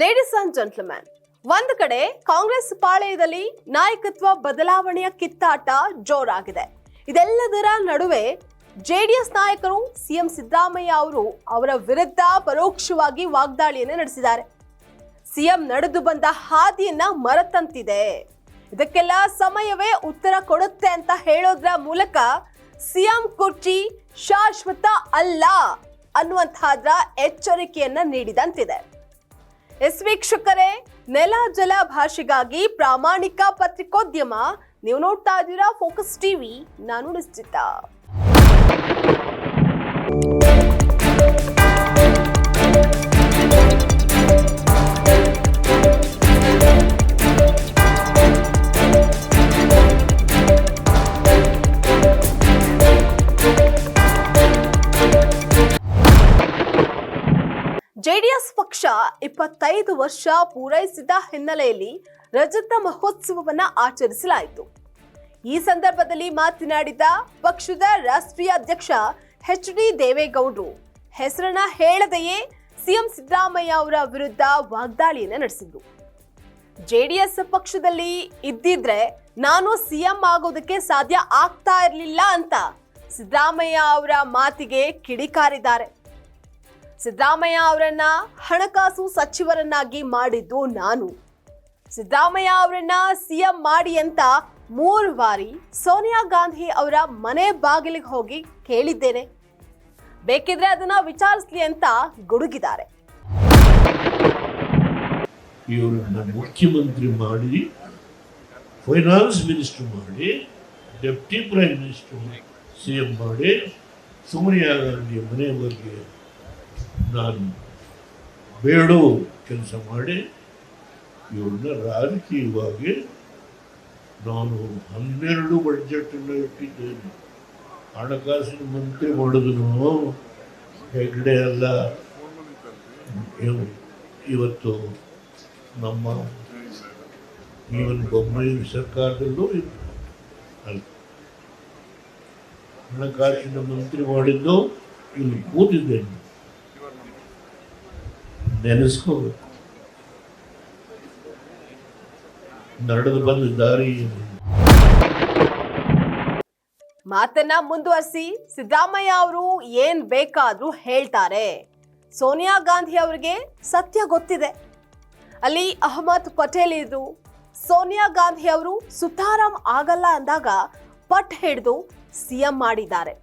Ladies and gentleman ಒಂದು ಕಡೆ ಕಾಂಗ್ರೆಸ್ ಪಾಳೆಯದಲ್ಲಿ ನಾಯಕತ್ವ ಬದಲಾವಣೆಯ ಕಿತ್ತಾಟ ಜೋರಾಗಿದೆ. ಇದೆಲ್ಲದರ ನಡುವೆ ಜೆಡಿಎಸ್ ನಾಯಕರು ಸಿಎಂ ಸಿದ್ದರಾಮಯ್ಯ ಅವರು ಅವರ ವಿರುದ್ಧ ಪರೋಕ್ಷವಾಗಿ ವಾಗ್ದಾಳಿಯನ್ನು ನಡೆಸಿದ್ದಾರೆ. ಸಿಎಂ ನಡೆದು ಬಂದ ಹಾದಿಯನ್ನ ಮರೆತಂತಿದೆ. ಇದಕ್ಕೆಲ್ಲ ಸಮಯವೇ ಉತ್ತರ ಕೊಡುತ್ತೆ ಅಂತ ಹೇಳೋದ್ರ ಮೂಲಕ ಸಿಎಂ ಕುರ್ಚಿ ಶಾಶ್ವತ ಅಲ್ಲ ಅನ್ನುವಂತಹದ್ರ ಎಚ್ಚರಿಕೆಯನ್ನ ನೀಡಿದಂತಿದೆ. ಎಸ್ ವೀಕ್ಷಕರೇ ನೆಲ ಜಲ ಭಾಷೆಗಾಗಿ ಪ್ರಾಮಾಣಿಕ ಪತ್ರಿಕೋದ್ಯಮ. ನೀವು ನೋಡ್ತಾ ಇದ್ದೀರಾ ಫೋಕಸ್ ಟಿವಿ ನಾನು ನಿಶ್ಚಿತ. ಜೆಡಿಎಸ್ ಪಕ್ಷ ಇಪ್ಪತ್ತೈದು ವರ್ಷ ಪೂರೈಸಿದ ಹಿನ್ನೆಲೆಯಲ್ಲಿ ರಜತ ಮಹೋತ್ಸವವನ್ನ ಆಚರಿಸಲಾಯಿತು. ಈ ಸಂದರ್ಭದಲ್ಲಿ ಮಾತನಾಡಿದ ಪಕ್ಷದ ರಾಷ್ಟ್ರೀಯ ಅಧ್ಯಕ್ಷ ಎಚ್ ಡಿ ದೇವೇಗೌಡರು, ಹೆಸರನ್ನ ಹೇಳದೆಯೇ ಸಿಎಂ ಸಿದ್ದರಾಮಯ್ಯ ಅವರ ವಿರುದ್ಧ ವಾಗ್ದಾಳಿಯನ್ನು ನಡೆಸಿದ್ರು. ಜೆಡಿಎಸ್ ಪಕ್ಷದಲ್ಲಿ ಇದ್ದಿದ್ರೆ ನಾನು ಸಿಎಂ ಆಗೋದಕ್ಕೆ ಸಾಧ್ಯ ಆಗ್ತಾ ಇರಲಿಲ್ಲ ಅಂತ ಸಿದ್ದರಾಮಯ್ಯ ಅವರ ಮಾತಿಗೆ ಕಿಡಿಕಾರಿದ್ದಾರೆ. ಸಿದ್ದರಾಮಯ್ಯ ಅವರನ್ನ ಹಣಕಾಸು ಸಚಿವರನ್ನಾಗಿ ಮಾಡಿದ್ದು ನಾನು. ಸಿದ್ದರಾಮಯ್ಯ ಅವರನ್ನ ಸಿಎಂ ಮಾಡಿ ಅಂತ ಮೂರು ಬಾರಿ ಸೋನಿಯಾ ಗಾಂಧಿ ಅವರ ಮನೆ ಬಾಗಿಲಿಗೆ ಹೋಗಿ ಕೇಳಿದ್ದೇನೆ. ಬೇಕಿದ್ರೆ ಅದನ್ನ ವಿಚಾರಿಸ್ಲಿ ಅಂತ ಗುಡುಗಿದ್ದಾರೆ. ಇವರನ್ನ ಮುಖ್ಯಮಂತ್ರಿ ಮಾಡಿ ಫೈನಾನ್ಸ್ ಮಿನಿಸ್ಟರ್ ಮಾಡಿ deputy prime minister C M ಮಾಡಿ, ಸೋನಿಯಾ ಗಾಂಧಿ ಮನೆ ಬಗ್ಗೆ ನಾನು ಬೇಡೋ ಕೆಲಸ ಮಾಡಿ ಇವ್ರನ್ನ ರಾಜಕೀಯವಾಗಿ ನಾನು ಹನ್ನೆರಡು ಬಡ್ಜೆಟನ್ನು ಇಟ್ಟಿದ್ದೇನೆ. ಹಣಕಾಸಿನ ಮಂತ್ರಿ ಮಾಡಿದ್ರು ಹೆಗ್ಡೆ ಅಲ್ಲ. ಇವ್- ಇವತ್ತು ನಮ್ಮ ಈವನ್ ಬೊಮ್ಮಾಯಿ ಸರ್ಕಾರದಲ್ಲೂ. ಅಲ್ಲ. ಹಣಕಾಸಿನ ಮಂತ್ರಿ ಮಾಡಿದ್ದು ಇಲ್ಲಿ ಕೂತಿದ್ದೇನೆ. ನೆನೆಸ್ಕೋಬೇಕು. ನಡೆದು ಬಂದ ದಾರಿ. ಮಾತನ್ನ ಮುಂದುವರಿಸಿ ಸಿದ್ದರಾಮಯ್ಯ ಅವರು ಏನ್ ಬೇಕಾದ್ರೂ ಹೇಳ್ತಾರೆ. ಸೋನಿಯಾ ಗಾಂಧಿ ಅವರಿಗೆ ಸತ್ಯ ಗೊತ್ತಿದೆ. ಅಲ್ಲಿ ಅಹಮದ್ ಪಟೇಲ್ ಇದ್ರು. ಸೋನಿಯಾ ಗಾಂಧಿ ಅವರು ಸುತಾರಾಮ್ ಆಗಲ್ಲ ಅಂದಾಗ ಪಟ್ ಹಿಡಿದು ಸಿಎಂ ಮಾಡಿದ್ದಾರೆ.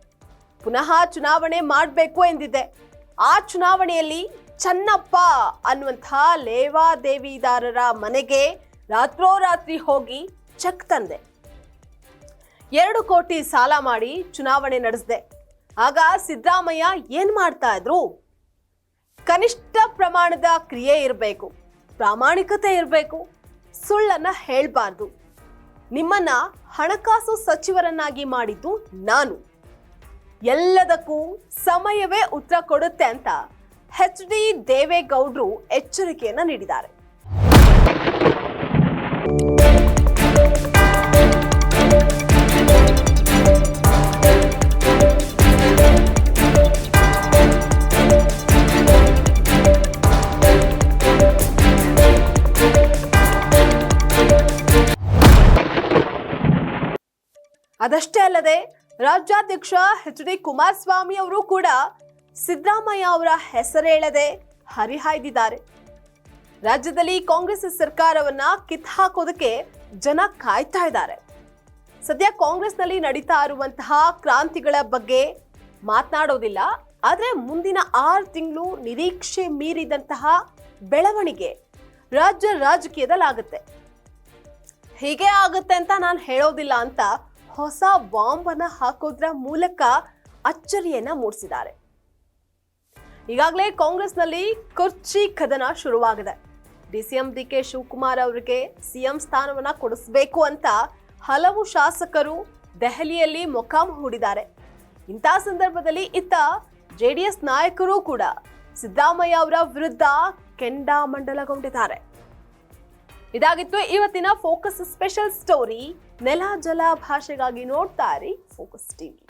ಪುನಃ ಚುನಾವಣೆ ಮಾಡಬೇಕು ಎಂದಿದೆ. ಆ ಚುನಾವಣೆಯಲ್ಲಿ ಚನ್ನಪ್ಪ ಅನ್ನುವಂಥ ಲೇವಾದೇವಿದಾರರ ಮನೆಗೆ ರಾತ್ರೋರಾತ್ರಿ ಹೋಗಿ ಚೆಕ್ ತಂದೆ. ಎರಡು ಕೋಟಿ ಸಾಲ ಮಾಡಿ ಚುನಾವಣೆ ನಡೆಸಿದೆ. ಆಗ ಸಿದ್ದರಾಮಯ್ಯ ಏನ್ ಮಾಡ್ತಾ ಇದ್ರು? ಕನಿಷ್ಠ ಪ್ರಮಾಣದ ಕ್ರಿಯೆ ಇರಬೇಕು, ಪ್ರಾಮಾಣಿಕತೆ ಇರಬೇಕು, ಸುಳ್ಳನ್ನ ಹೇಳಬಾರ್ದು. ನಿಮ್ಮನ್ನ ಹಣಕಾಸು ಸಚಿವರನ್ನಾಗಿ ಮಾಡಿದ್ದು ನಾನು. ಎಲ್ಲದಕ್ಕೂ ಸಮಯವೇ ಉತ್ತರ ಕೊಡುತ್ತೆ ಅಂತ ಎಚ್ ಡಿ ದೇವೇಗೌಡರು ಎಚ್ಚರಿಕೆಯನ್ನ ನೀಡಿದ್ದಾರೆ. ಅದಷ್ಟೇ ಅಲ್ಲದೆ ರಾಜ್ಯಾಧ್ಯಕ್ಷ ಎಚ್ ಡಿ ಕುಮಾರಸ್ವಾಮಿ ಅವರು ಕೂಡ ಸಿದ್ದರಾಮಯ್ಯ ಅವರ ಹೆಸರೇಳದೆ ಹರಿಹಾಯ್ದಿದ್ದಾರೆ. ರಾಜ್ಯದಲ್ಲಿ ಕಾಂಗ್ರೆಸ್ ಸರ್ಕಾರವನ್ನ ಕಿತ್ಹಾಕೋದಕ್ಕೆ ಜನ ಕಾಯ್ತಾ ಇದ್ದಾರೆ. ಸದ್ಯ ಕಾಂಗ್ರೆಸ್ನಲ್ಲಿ ನಡೀತಾ ಇರುವಂತಹ ಕ್ರಾಂತಿಗಳ ಬಗ್ಗೆ ಮಾತನಾಡೋದಿಲ್ಲ. ಆದರೆ ಮುಂದಿನ ಆರು ತಿಂಗಳು ನಿರೀಕ್ಷೆ ಮೀರಿದಂತಹ ಬೆಳವಣಿಗೆ ರಾಜ್ಯ ರಾಜಕೀಯದಲ್ಲಾಗುತ್ತೆ. ಹೀಗೆ ಆಗುತ್ತೆ ಅಂತ ನಾನು ಹೇಳೋದಿಲ್ಲ ಅಂತ ಹೊಸ ಬಾಂಬನ್ನು ಹಾಕೋದ್ರ ಮೂಲಕ ಅಚ್ಚರಿಯನ್ನ ಮೂಡಿಸಿದ್ದಾರೆ. ಈಗಾಗಲೇ ಕಾಂಗ್ರೆಸ್ನಲ್ಲಿ ಕುರ್ಚಿ ಕದನ ಶುರುವಾಗಿದೆ. ಡಿಸಿಎಂ ಡಿ ಕೆ ಶಿವಕುಮಾರ್ ಅವರಿಗೆ ಸಿಎಂ ಸ್ಥಾನವನ್ನ ಕೊಡಿಸಬೇಕು ಅಂತ ಹಲವು ಶಾಸಕರು ದೆಹಲಿಯಲ್ಲಿ ಮೊಕಾಮ್ ಹೂಡಿದ್ದಾರೆ ಇಂಥ ಸಂದರ್ಭದಲ್ಲಿ ಇತ್ತ ಜೆ ಡಿ ಎಸ್ ನಾಯಕರು ಕೂಡ ಸಿದ್ದರಾಮಯ್ಯ ಅವರ ವಿರುದ್ಧ ಕೆಂಡಾಮಂಡಲಗೊಂಡಿದ್ದಾರೆ ಇದಾಗಿತ್ತು ಇವತ್ತಿನ ಫೋಕಸ್ ಸ್ಪೆಷಲ್ ಸ್ಟೋರಿ. ನೆಲ, ಜಲ ಭಾಷೆಗಾಗಿ ನೋಡ್ತಾ ಇರಿ ಫೋಕಸ್ ಟಿವಿ.